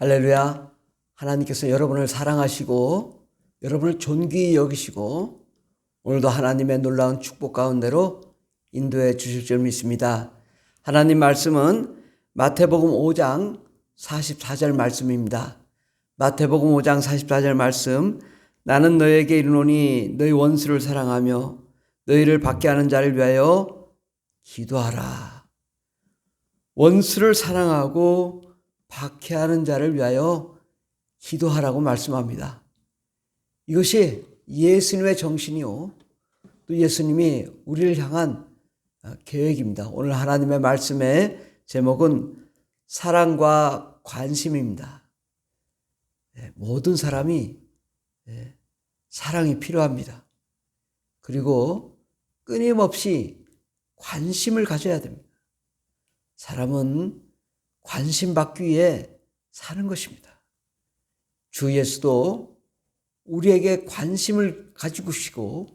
할렐루야. 하나님께서 여러분을 사랑하시고 여러분을 존귀히 여기시고 오늘도 하나님의 놀라운 축복 가운데로 인도해 주실 줄 믿습니다. 하나님 말씀은 마태복음 5장 44절 말씀입니다. 마태복음 5장 44절 말씀 나는 너에게 이르노니 너희 원수를 사랑하며 너희를 받게 하는 자를 위하여 기도하라. 원수를 사랑하고 박해하는 자를 위하여 기도하라고 말씀합니다. 이것이 예수님의 정신이요. 또 예수님이 우리를 향한 계획입니다. 오늘 하나님의 말씀의 제목은 사랑과 관심입니다. 예, 모든 사람이 예, 사랑이 필요합니다. 그리고 끊임없이 관심을 가져야 됩니다. 사람은 관심 받기 위해 사는 것입니다. 주 예수도 우리에게 관심을 가지고 시고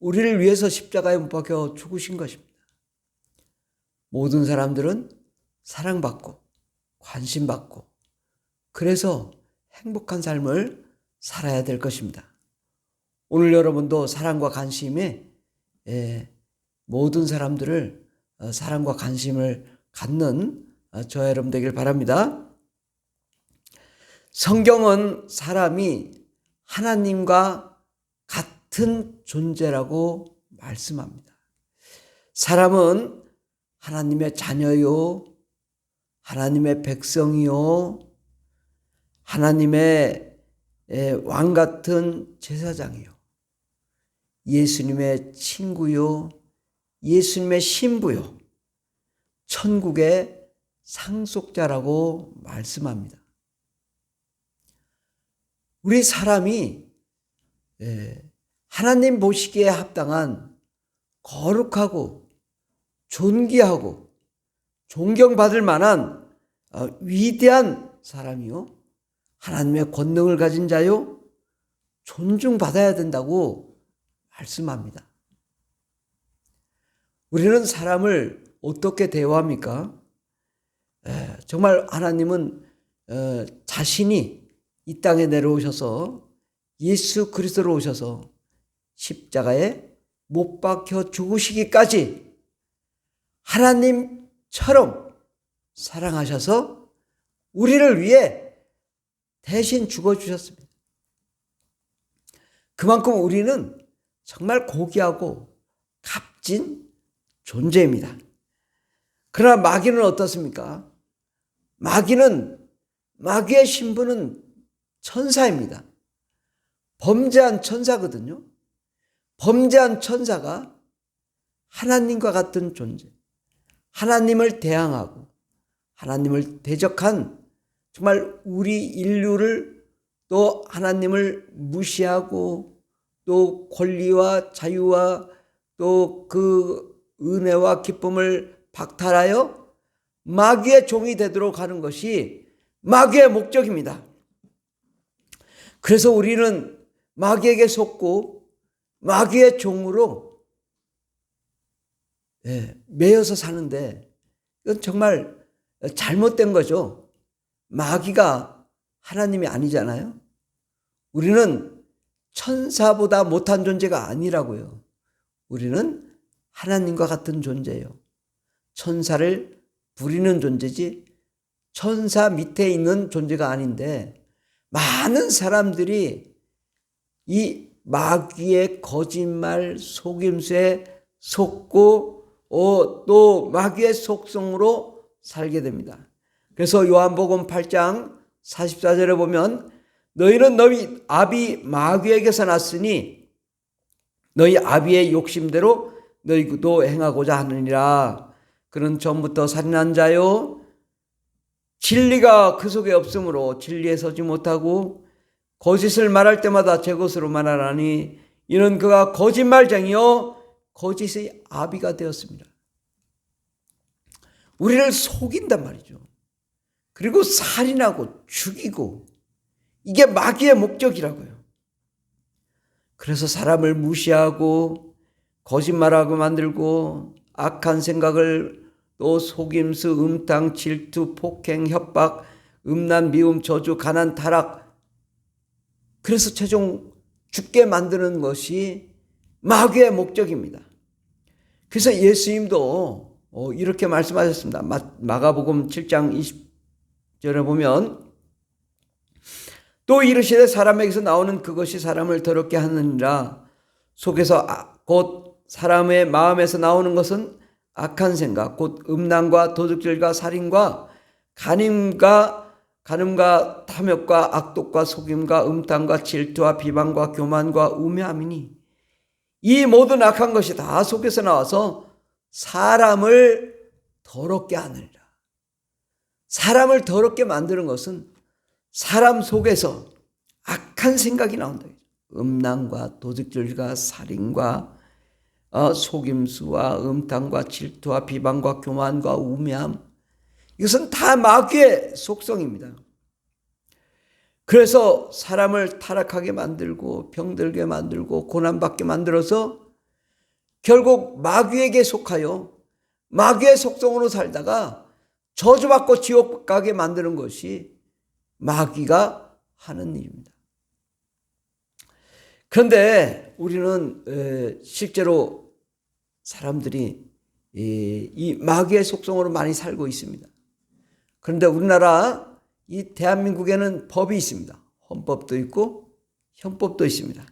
우리를 위해서 십자가에 못 박혀 죽으신 것입니다. 모든 사람들은 사랑받고 관심받고 그래서 행복한 삶을 살아야 될 것입니다. 오늘 여러분도 사랑과 관심에 예, 모든 사람들을 어, 사랑과 관심을 갖는 어, 저 여러분 되길 바랍니다. 성경은 사람이 하나님과 같은 존재라고 말씀합니다. 사람은 하나님의 자녀요, 하나님의 백성이요, 하나님의 왕 같은 제사장이요, 예수님의 친구요, 예수님의 신부요, 천국의 상속자라고 말씀합니다. 우리 사람이 하나님 보시기에 합당한 거룩하고 존귀하고 존경받을 만한 어, 위대한 사람이요. 하나님의 권능을 가진 자요. 존중받아야 된다고 말씀합니다. 우리는 사람을 어떻게 대화합니까? 에, 정말 하나님은 어, 자신이 이 땅에 내려오셔서 예수 그리스도로 오셔서 십자가에 못 박혀 죽으시기까지 하나님처럼 사랑하셔서 우리를 위해 대신 죽어 주셨습니다. 그만큼 우리는 정말 고귀하고 값진 존재입니다. 그러나 마귀는 어떻습니까? 마귀는 마귀의 신분은 천사입니다. 범죄한 천사거든요. 범죄한 천사가 하나님과 같은 존재, 하나님을 대항하고 하나님을 대적한 정말 우리 인류를 또 하나님을 무시하고 또 권리와 자유와 또 그 은혜와 기쁨을 박탈하여 마귀의 종이 되도록 하는 것이 마귀의 목적입니다. 그래서 우리는 마귀에게 속고 마귀의 종으로 예, 매여서 사는데 이건 정말 잘못된 거죠. 마귀가 하나님이 아니잖아요. 우리는 천사보다 못한 존재가 아니라고요. 우리는 하나님과 같은 존재예요. 천사를 부리는 존재지 천사 밑에 있는 존재가 아닌데 많은 사람들이 이 마귀의 거짓말 속임수에 속고 어, 또 마귀의 속성으로 살게 됩니다. 그래서 요한복음 8장 44절에 보면 너희는 너희 아비 마귀에게서 났으니 너희 아비의 욕심대로 너희도 행하고자 하느니라. 그는 전부터 살인한 자요 진리가 그 속에 없으므로 진리에 서지 못하고 거짓을 말할 때마다 제 것으로 말하라니 이는 그가 거짓말쟁이요 거짓의 아비가 되었습니다. 우리를 속인단 말이죠. 그리고 살인하고 죽이고 이게 마귀의 목적이라고요. 그래서 사람을 무시하고 거짓말하고 만들고 악한 생각을 또 속임수, 음탕, 질투, 폭행, 협박 음란, 미움, 저주, 가난, 타락. 그래서 최종 죽게 만드는 것이 마귀의 목적입니다. 그래서 예수님도 어, 이렇게 말씀하셨습니다. 마가복음 7장 20절에 보면 또 이르시되 사람에게서 나오는 그것이 사람을 더럽게 하느니라 속에서 아, 곧 사람의 마음에서 나오는 것은 악한 생각 곧 음란과 도둑질과 살인과 간임과 간음과 탐욕과 악독과 속임과 음탕과 질투와 비방과 교만과 우매함이니 이 모든 악한 것이 다 속에서 나와서 사람을 더럽게 하느니라. 사람을 더럽게 만드는 것은 사람 속에서 악한 생각이 나온다. 음란과 도둑질과 살인과 어, 속임수와 음탕과 질투와 비방과 교만과 우매함 이것은 다 마귀의 속성입니다. 그래서 사람을 타락하게 만들고 병들게 만들고 고난받게 만들어서 결국 마귀에게 속하여 마귀의 속성으로 살다가 저주받고 지옥 가게 만드는 것이 마귀가 하는 일입니다. 그런데 우리는 실제로 사람들이 이 마귀의 속성으로 많이 살고 있습니다. 그런데 우리나라 이 대한민국에는 법이 있습니다. 헌법도 있고 형법도 있습니다.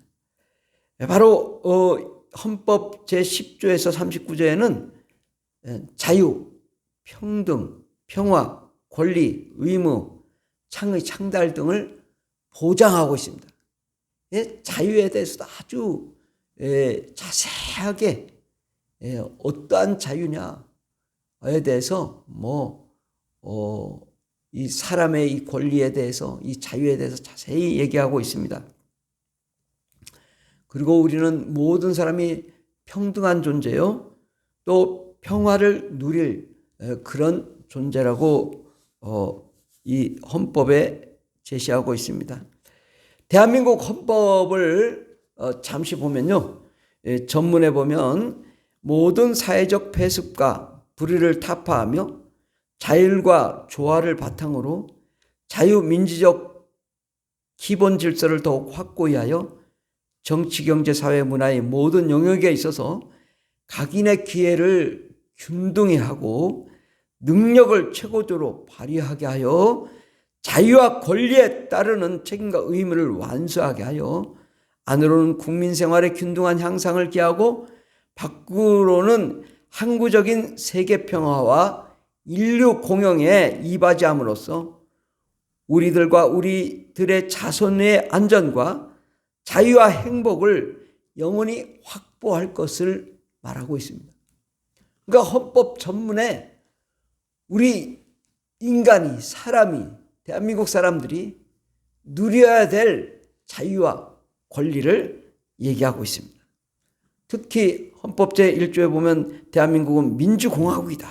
바로 어, 헌법 제10조에서 39조에는 자유, 평등, 평화, 권리, 의무, 창의 창달 등을 보장하고 있습니다. 예, 자유에 대해서도 아주 예, 자세하게 예, 어떠한 자유냐에 대해서 뭐, 어, 이 사람의 이 권리에 대해서 이 자유에 대해서 자세히 얘기하고 있습니다. 그리고 우리는 모든 사람이 평등한 존재요. 또 평화를 누릴 그런 존재라고 어, 이 헌법에 제시하고 있습니다. 대한민국 헌법을 어, 잠시 보면요. 예, 전문에 보면 모든 사회적 폐습과 불의를 타파하며 자율과 조화를 바탕으로 자유민주적 기본 질서를 더욱 확고히 하여 정치, 경제, 사회, 문화의 모든 영역에 있어서 각인의 기회를 균등히 하고 능력을 최고조로 발휘하게 하여 자유와 권리에 따르는 책임과 의무를 완수하게 하여 안으로는 국민 생활의 균등한 향상을 기하고 밖으로는 항구적인 세계 평화와 인류 공영에 이바지함으로써 우리들과 우리들의 자손의 안전과 자유와 행복을 영원히 확보할 것을 말하고 있습니다. 그러니까 헌법 전문에 우리 인간이, 사람이, 대한민국 사람들이 누려야 될 자유와 권리를 얘기하고 있습니다. 특히 헌법 제1조에 보면 대한민국은 민주공화국이다.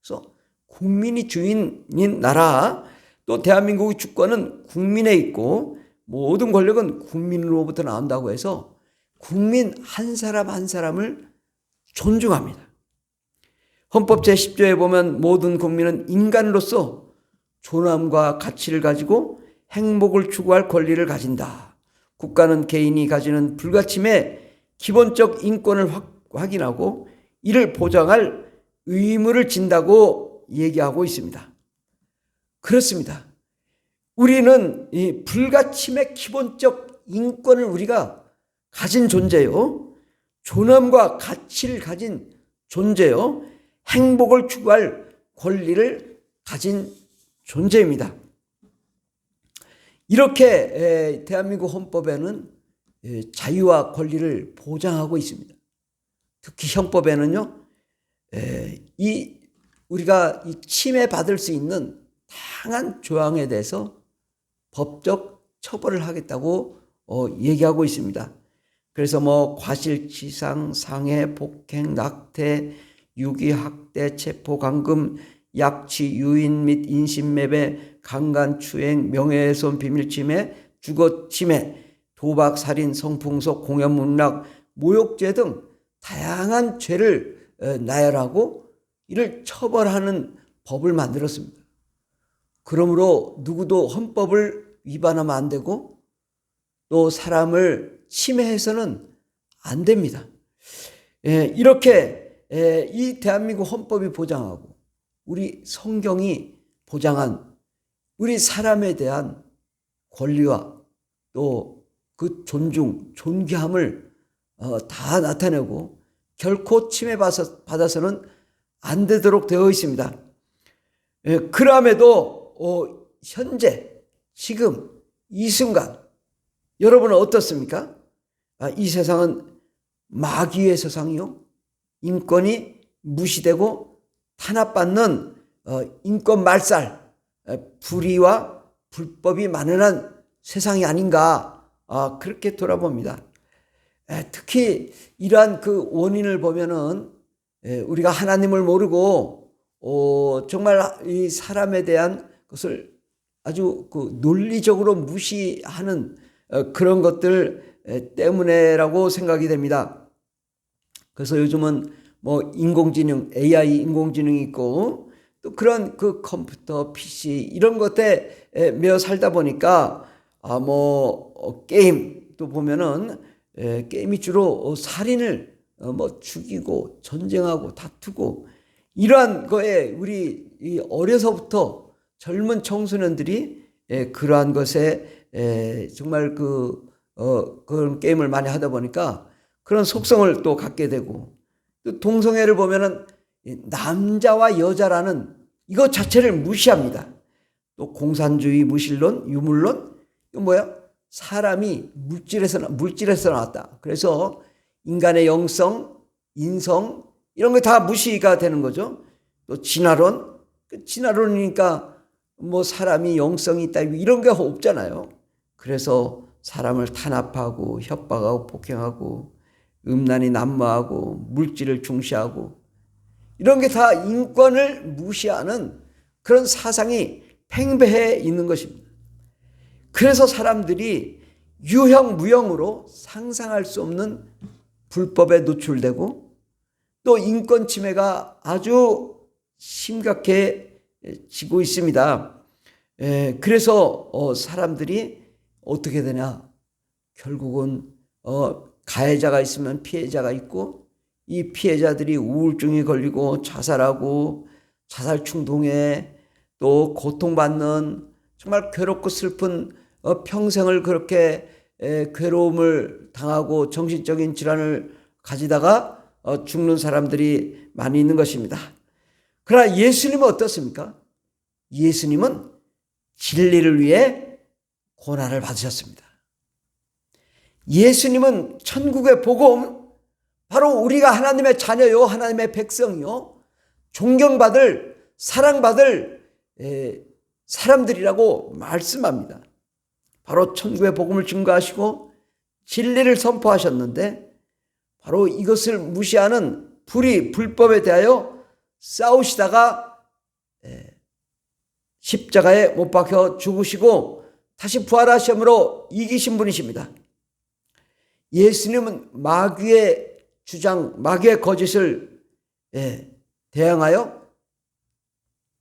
그래서 국민이 주인인 나라, 또 대한민국의 주권은 국민에 있고 모든 권력은 국민으로부터 나온다고 해서 국민 한 사람 한 사람을 존중합니다. 헌법 제10조에 보면 모든 국민은 인간으로서 존엄과 가치를 가지고 행복을 추구할 권리를 가진다. 국가는 개인이 가지는 불가침의 기본적 인권을 확인하고 이를 보장할 의무를 진다고 얘기하고 있습니다. 그렇습니다. 우리는 이 불가침의 기본적 인권을 우리가 가진 존재요. 존엄과 가치를 가진 존재요. 행복을 추구할 권리를 가진 존재입니다. 이렇게 대한민국 헌법에는 자유와 권리를 보장하고 있습니다. 특히 형법에는요, 이 우리가 침해받을 수 있는 다양한 조항에 대해서 법적 처벌을 하겠다고 어, 얘기하고 있습니다. 그래서 뭐 과실치상, 상해, 폭행, 낙태, 유기, 학대, 체포, 감금, 약취, 유인 및 인신매매, 강간, 추행, 명예훼손, 비밀침해, 주거침해, 도박, 살인, 성풍속, 공연 문락, 모욕죄 등 다양한 죄를 나열하고 이를 처벌하는 법을 만들었습니다. 그러므로 누구도 헌법을 위반하면 안 되고 또 사람을 침해해서는 안 됩니다. 예, 이렇게 예, 이 대한민국 헌법이 보장하고 우리 성경이 보장한 우리 사람에 대한 권리와 또 그 존중, 존귀함을 어, 다 나타내고 결코 침해받아서는 안 되도록 되어 있습니다. 예, 그럼에도 어, 현재 지금 이 순간 여러분은 어떻습니까? 아, 이 세상은 마귀의 세상이요. 인권이 무시되고 탄압받는 어, 인권 말살, 에, 불의와 불법이 만연한 세상이 아닌가 아, 그렇게 돌아봅니다. 에, 특히 이러한 그 원인을 보면은 에, 우리가 하나님을 모르고 어, 정말 이 사람에 대한 것을 아주 그 논리적으로 무시하는 어, 그런 것들 에, 때문에라고 생각이 됩니다. 그래서 요즘은 뭐 인공지능, AI 인공지능이 있고 또 그런 그 컴퓨터, PC 이런 것에 매어 살다 보니까 아뭐 어, 게임 또 보면은 에, 게임이 주로 어, 살인을 어, 뭐 죽이고 전쟁하고 다투고 이러한 거에 우리 이 어려서부터 젊은 청소년들이 에, 그러한 것에 에, 정말 그 어, 그런 게임을 많이 하다 보니까 그런 속성을 또 갖게 되고 또 동성애를 보면은 남자와 여자라는 이것 자체를 무시합니다. 또 공산주의 무신론, 유물론 뭐야? 사람이 물질에서 물질에서 나왔다. 그래서 인간의 영성, 인성 이런 거다 무시가 되는 거죠. 또 진화론, 그 진화론이니까 뭐 사람이 영성이 있다 이런 게 없잖아요. 그래서 사람을 탄압하고 협박하고 폭행하고 음란이 난무하고 물질을 중시하고 이런 게 다 인권을 무시하는 그런 사상이 팽배해 있는 것입니다. 그래서 사람들이 유형 무형으로 상상할 수 없는 불법에 노출되고 또 인권 침해가 아주 심각해지고 있습니다. 그래서 어, 사람들이 어떻게 되냐? 결국은 어, 가해자가 있으면 피해자가 있고 이 피해자들이 우울증이 걸리고 자살하고 자살 충동에 또 고통받는 정말 괴롭고 슬픈 어, 평생을 그렇게 괴로움을 당하고 정신적인 질환을 가지다가 어, 죽는 사람들이 많이 있는 것입니다. 그러나 예수님은 어떻습니까? 예수님은 진리를 위해 고난을 받으셨습니다. 예수님은 천국의 복음, 바로 우리가 하나님의 자녀요, 하나님의 백성이요, 존경받을, 사랑받을 사람들이라고 말씀합니다. 바로 천국의 복음을 증거하시고 진리를 선포하셨는데 바로 이것을 무시하는 불의, 불법에 대하여 싸우시다가 십자가에 못 박혀 죽으시고 다시 부활하심으로 이기신 분이십니다. 예수님은 마귀의 주장, 마귀의 거짓을 대항하여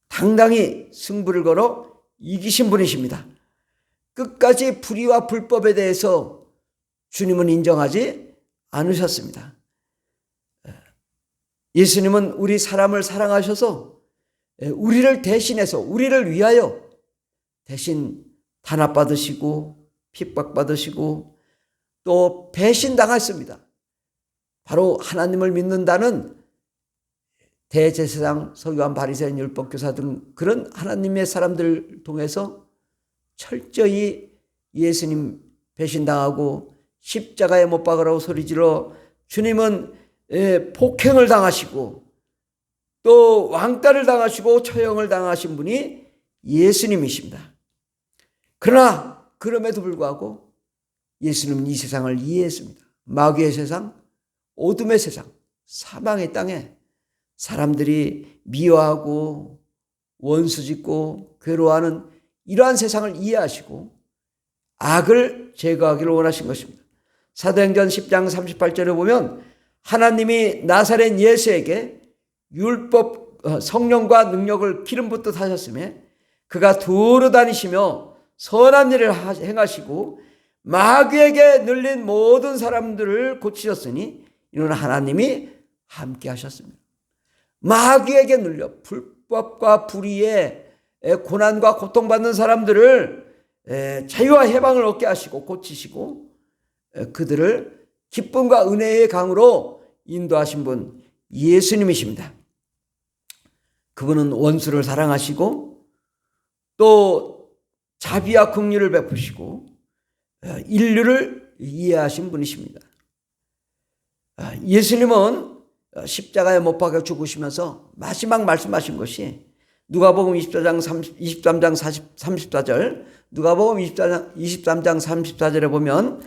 당당히 승부를 걸어 이기신 분이십니다. 끝까지 불의와 불법에 대해서 주님은 인정하지 않으셨습니다. 예수님은 우리 사람을 사랑하셔서 우리를 대신해서 우리를 위하여 대신 단합받으시고 핍박받으시고 또 배신당했습니다. 바로 하나님을 믿는다는 대제사장, 서기관, 바리새인, 율법 교사 등 그런 하나님의 사람들 통해서 철저히 예수님 배신당하고 십자가에 못 박으라고 소리질러 주님은 예, 폭행을 당하시고 또 왕따를 당하시고 처형을 당하신 분이 예수님이십니다. 그러나 그럼에도 불구하고 예수님은 이 세상을 이해했습니다. 마귀의 세상, 어둠의 세상, 사망의 땅에 사람들이 미워하고 원수 짓고 괴로워하는 이러한 세상을 이해하시고 악을 제거하기를 원하신 것입니다. 사도행전 10장 38절에 보면 하나님이 나사렛 예수에게 율법 어, 성령과 능력을 기름 붓듯 하셨음에 그가 두루 다니시며 선한 일을 하- 행하시고 마귀에게 늘린 모든 사람들을 고치셨으니 이는 하나님이 함께 하셨습니다. 마귀에게 눌려 불법과 불의에 에, 고난과 고통받는 사람들을 에, 자유와 해방을 얻게 하시고 고치시고 에, 그들을 기쁨과 은혜의 강으로 인도하신 분 예수님이십니다. 그분은 원수를 사랑하시고 또 자비와 긍휼을 베푸시고 어, 인류를 이해하신 분이십니다. 아, 예수님은 십자가에 못 박혀 죽으시면서 마지막 말씀하신 것이 누가복음 24장 30, 23장 40, 34절 누가복음 24장 23장 34절에 보면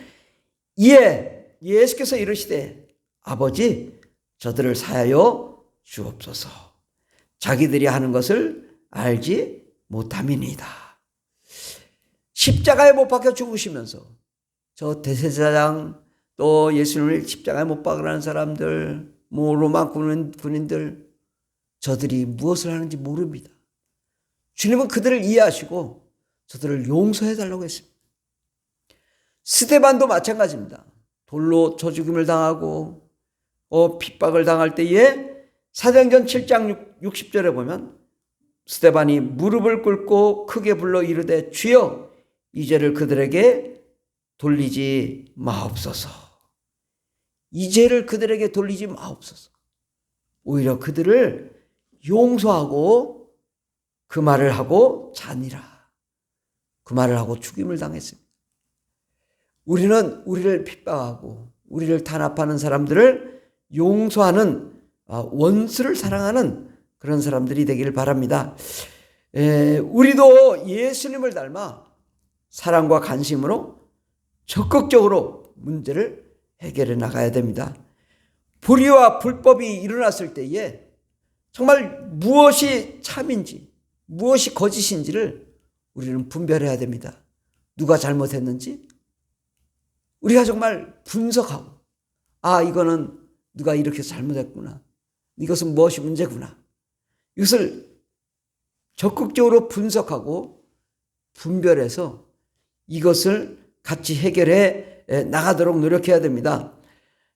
이에 예수께서 이르시되 아버지 저들을 사하여 주옵소서 자기들이 하는 것을 알지 못함이니이다. 십자가에 못 박혀 죽으시면서 저 대제사장 또 예수님을 십자가에 못 박으라는 사람들 뭐 로마 군인, 군인들 저들이 무엇을 하는지 모릅니다. 주님은 그들을 이해하시고 저들을 용서해 달라고 했습니다. 스테반도 마찬가지입니다. 돌로 저죽임을 당하고 어, 핍박을 당할 때에 사도행전 7장 60절에 보면 스테반이 무릎을 꿇고 크게 불러 이르되 주여 이 죄를 그들에게 돌리지 마옵소서. 이 죄를 그들에게 돌리지 마옵소서. 오히려 그들을 용서하고 그 말을 하고 자니라. 그 말을 하고 죽임을 당했습니다. 우리는 우리를 핍박하고 우리를 탄압하는 사람들을 용서하는 아, 원수를 사랑하는 그런 사람들이 되기를 바랍니다. 에, 우리도 예수님을 닮아 사랑과 관심으로 적극적으로 문제를 해결해 나가야 됩니다. 불의와 불법이 일어났을 때에 정말 무엇이 참인지 무엇이 거짓인지를 우리는 분별해야 됩니다. 누가 잘못했는지 우리가 정말 분석하고 아 이거는 누가 이렇게 잘못했구나. 이것은 무엇이 문제구나. 이것을 적극적으로 분석하고 분별해서 이것을 같이 해결해 나가도록 노력해야 됩니다.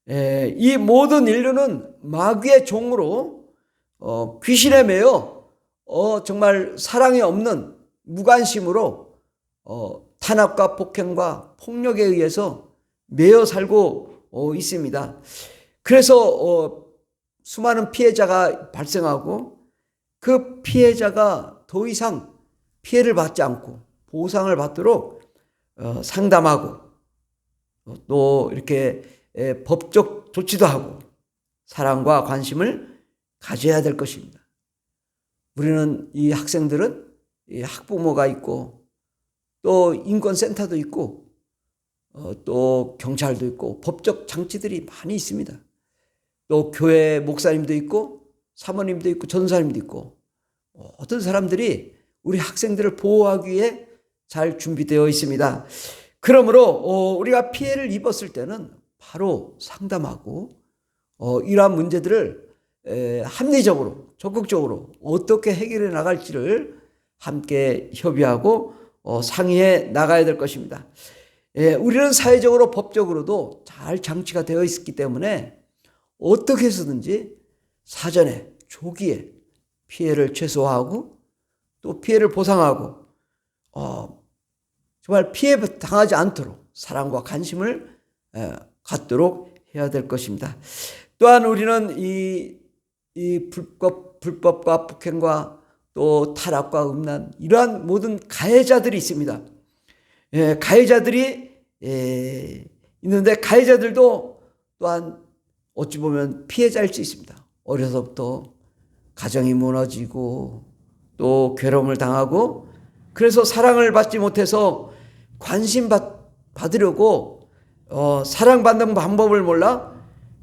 이 모든 인류는 마귀의 종으로 어, 귀신에 매여 어, 정말 사랑이 없는 무관심으로 어, 탄압과 폭행과 폭력에 의해서 매여 살고 어, 있습니다. 그래서 어, 수많은 피해자가 발생하고 그 피해자가 더 이상 피해를 받지 않고 보상을 받도록 어, 상담하고 어, 또 이렇게 에, 법적 조치도 하고 사랑과 관심을 가져야 될 것입니다. 우리는 이 학생들은 이 학부모가 있고 또 인권센터도 있고 어, 또 경찰도 있고 법적 장치들이 많이 있습니다. 또 교회 목사님도 있고 사모님도 있고 전사님도 있고 어떤 사람들이 우리 학생들을 보호하기 위해 잘 준비되어 있습니다. 그러므로 어, 우리가 피해를 입었을 때는 바로 상담하고 어, 이러한 문제들을 에, 합리적으로 적극적으로 어떻게 해결해 나갈지를 함께 협의하고 어, 상의해 나가야 될 것입니다. 에, 우리는 사회적으로 법적으로도 잘 장치가 되어 있기 때문에 어떻게 해서든지 사전에 조기에 피해를 최소화하고 또 피해를 보상하고 어, 정말 피해 당하지 않도록 사랑과 관심을 에, 갖도록 해야 될 것입니다. 또한 우리는 이, 이 불법, 불법과 폭행과 또 타락과 음란 이러한 모든 가해자들이 있습니다. 예, 가해자들이 예, 있는데 가해자들도 또한 어찌 보면 피해자일 수 있습니다. 어려서부터 가정이 무너지고 또 괴로움을 당하고 그래서 사랑을 받지 못해서 관심 받, 받으려고 어, 사랑받는 방법을 몰라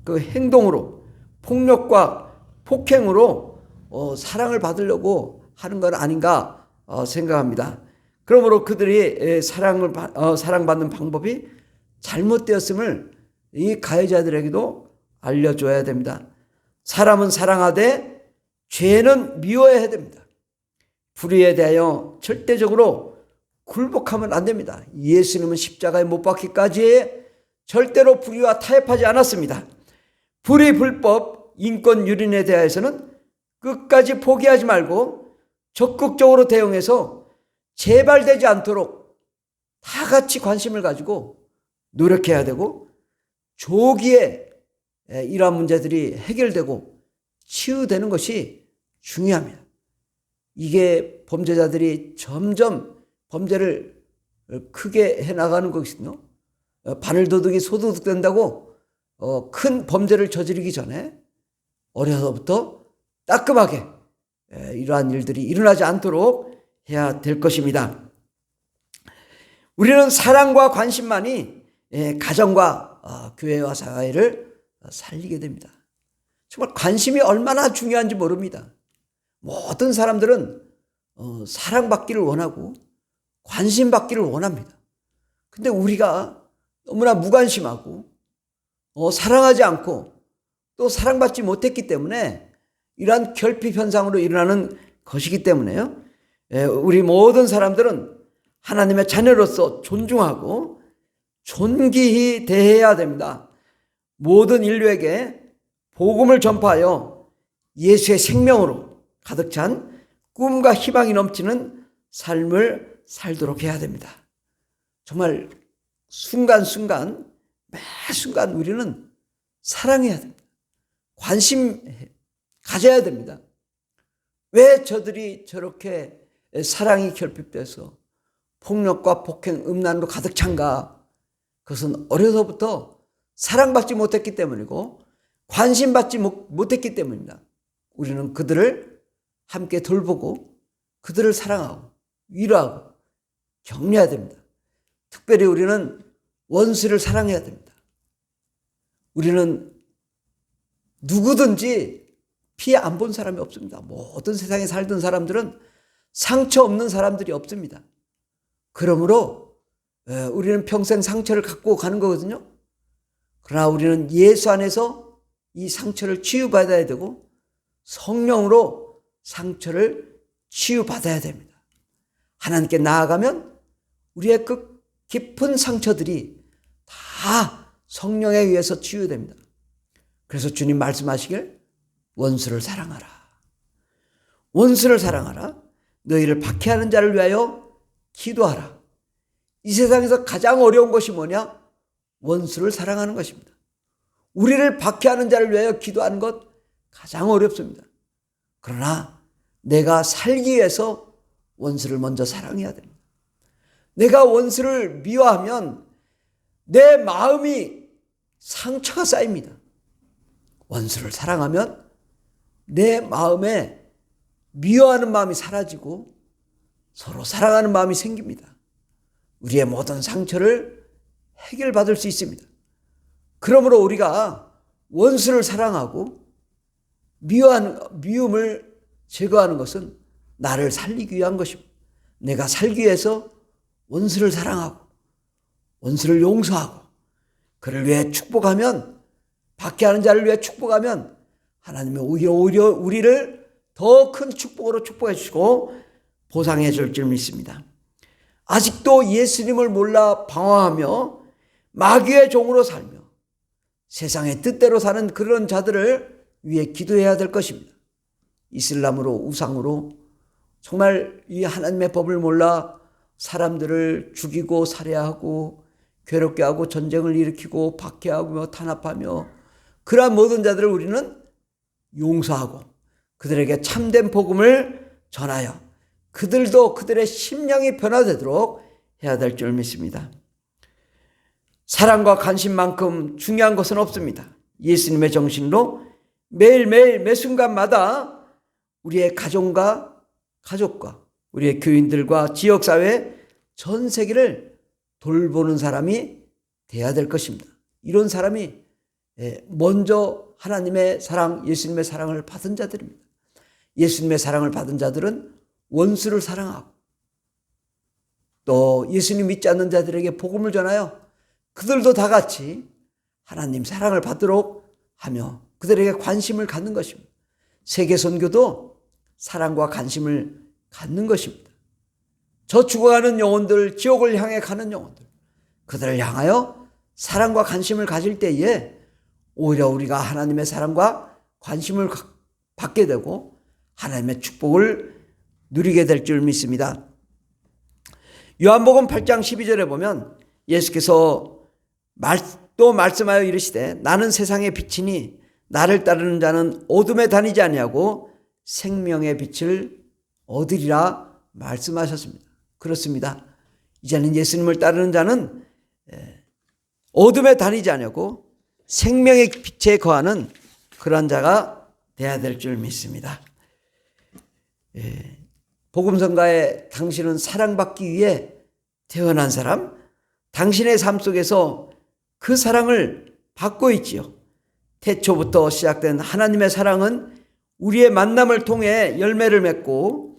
그 행동으로 폭력과 폭행으로 어, 사랑을 받으려고 하는 건 아닌가 어, 생각합니다. 그러므로 그들이 사랑을 어, 사랑받는 방법이 잘못되었음을 이 가해자들에게도 알려줘야 됩니다. 사람은 사랑하되 죄는 미워해야 됩니다. 불의에 대하여 절대적으로 굴복하면 안 됩니다. 예수님은 십자가에 못 박기까지 절대로 불의와 타협하지 않았습니다. 불의, 불법, 인권 유린에 대해서는 끝까지 포기하지 말고 적극적으로 대응해서 재발되지 않도록 다 같이 관심을 가지고 노력해야 되고 조기에 이러한 문제들이 해결되고 치유되는 것이 중요합니다. 이게 범죄자들이 점점 범죄를 크게 해나가는 것이거든요. 바늘도둑이 소도둑 된다고 어, 큰 범죄를 저지르기 전에 어려서부터 따끔하게 이러한 일들이 일어나지 않도록 해야 될 것입니다. 우리는 사랑과 관심만이 가정과 어, 교회와 사회를 살리게 됩니다. 정말 관심이 얼마나 중요한지 모릅니다. 모든 사람들은 어, 사랑받기를 원하고 관심 받기를 원합니다. 근데 우리가 너무나 무관심하고 어, 사랑하지 않고 또 사랑받지 못했기 때문에 이러한 결핍 현상으로 일어나는 것이기 때문에요. 예, 우리 모든 사람들은 하나님의 자녀로서 존중하고 존귀히 대해야 됩니다. 모든 인류에게 복음을 전파하여 예수의 생명으로 가득 찬 꿈과 희망이 넘치는 삶을 살도록 해야 됩니다. 정말 순간순간, 매 순간 우리는 사랑해야 됩니다. 관심 가져야 됩니다. 왜 저들이 저렇게 사랑이 결핍돼서 폭력과 폭행, 음란으로 가득 찬가? 그것은 어려서부터 사랑받지 못했기 때문이고 관심받지 못했기 때문입니다. 우리는 그들을 함께 돌보고 그들을 사랑하고 위로하고 격려해야 됩니다. 특별히 우리는 원수를 사랑해야 됩니다. 우리는 누구든지 피해 안 본 사람이 없습니다. 모든 세상에 살던 사람들은 상처 없는 사람들이 없습니다. 그러므로 우리는 평생 상처를 갖고 가는 거거든요. 그러나 우리는 예수 안에서 이 상처를 치유받아야 되고 성령으로 상처를 치유받아야 됩니다. 하나님께 나아가면 우리의 그 깊은 상처들이 다 성령에 의해서 치유됩니다. 그래서 주님 말씀하시길 원수를 사랑하라. 원수를 사랑하라. 너희를 박해하는 자를 위하여 기도하라. 이 세상에서 가장 어려운 것이 뭐냐? 원수를 사랑하는 것입니다. 우리를 박해하는 자를 위하여 기도하는 것 가장 어렵습니다. 그러나 내가 살기 위해서 원수를 먼저 사랑해야 됩니다. 내가 원수를 미워하면 내 마음이 상처가 쌓입니다. 원수를 사랑하면 내 마음에 미워하는 마음이 사라지고 서로 사랑하는 마음이 생깁니다. 우리의 모든 상처를 해결받을 수 있습니다. 그러므로 우리가 원수를 사랑하고 미워하는, 미움을 제거하는 것은 나를 살리기 위한 것입니다. 내가 살기 위해서 원수를 사랑하고 원수를 용서하고 그를 위해 축복하면 박해하는 자를 위해 축복하면 하나님은 오히려 오히려 우리를 더 큰 축복으로 축복해 주시고 보상해 줄 줄 믿습니다. 아직도 예수님을 몰라 방황하며 마귀의 종으로 살며 세상의 뜻대로 사는 그런 자들을 위해 기도해야 될 것입니다. 이슬람으로 우상으로 정말 이 하나님의 법을 몰라 사람들을 죽이고 살해하고 괴롭게 하고 전쟁을 일으키고 박해하고 탄압하며 그러한 모든 자들을 우리는 용서하고 그들에게 참된 복음을 전하여 그들도 그들의 심령이 변화되도록 해야 될 줄 믿습니다. 사랑과 관심만큼 중요한 것은 없습니다. 예수님의 정신로 매일매일 매 순간마다 우리의 가정과 가족과 우리의 교인들과 지역사회 전 세계를 돌보는 사람이 돼야 될 것입니다. 이런 사람이 예, 먼저 하나님의 사랑, 예수님의 사랑을 받은 자들입니다. 예수님의 사랑을 받은 자들은 원수를 사랑하고 또 예수님 믿지 않는 자들에게 복음을 전하여 그들도 다 같이 하나님 사랑을 받도록 하며 그들에게 관심을 갖는 것입니다. 세계 선교도 사랑과 관심을 갖는 것입니다. 저 죽어가는 영혼들, 지옥을 향해 가는 영혼들, 그들을 향하여 사랑과 관심을 가질 때에 오히려 우리가 하나님의 사랑과 관심을 가- 받게 되고 하나님의 축복을 누리게 될 줄 믿습니다. 요한복음 8장 12절에 보면 예수께서 말, 또 말씀하여 이르시되 나는 세상의 빛이니 나를 따르는 자는 어둠에 다니지 아니하고 생명의 빛을 얻으리라 말씀하셨습니다. 그렇습니다. 이제는 예수님을 따르는 자는 에, 어둠에 다니지 아니하고 생명의 빛에 거하는 그런 자가 돼야 될 줄 믿습니다. 예, 복음성가에 당신은 사랑받기 위해 태어난 사람, 당신의 삶 속에서 그 사랑을 받고 있지요. 태초부터 시작된 하나님의 사랑은 우리의 만남을 통해 열매를 맺고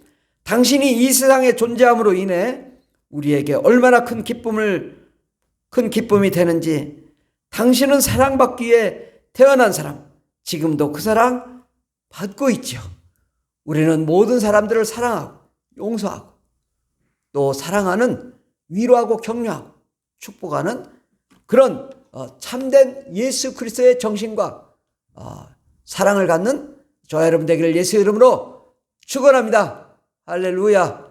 당신이 이 세상에 존재함으로 인해 우리에게 얼마나 큰 기쁨을 큰 기쁨이 되는지 당신은 사랑받기 위해 태어난 사람 지금도 그 사랑 받고 있죠. 우리는 모든 사람들을 사랑하고 용서하고 또 사랑하는 위로하고 격려하고 축복하는 그런 어, 참된 예수 그리스도의 정신과 어, 사랑을 갖는 저와 여러분 되기를 예수 이름으로 축원합니다. 할렐루야.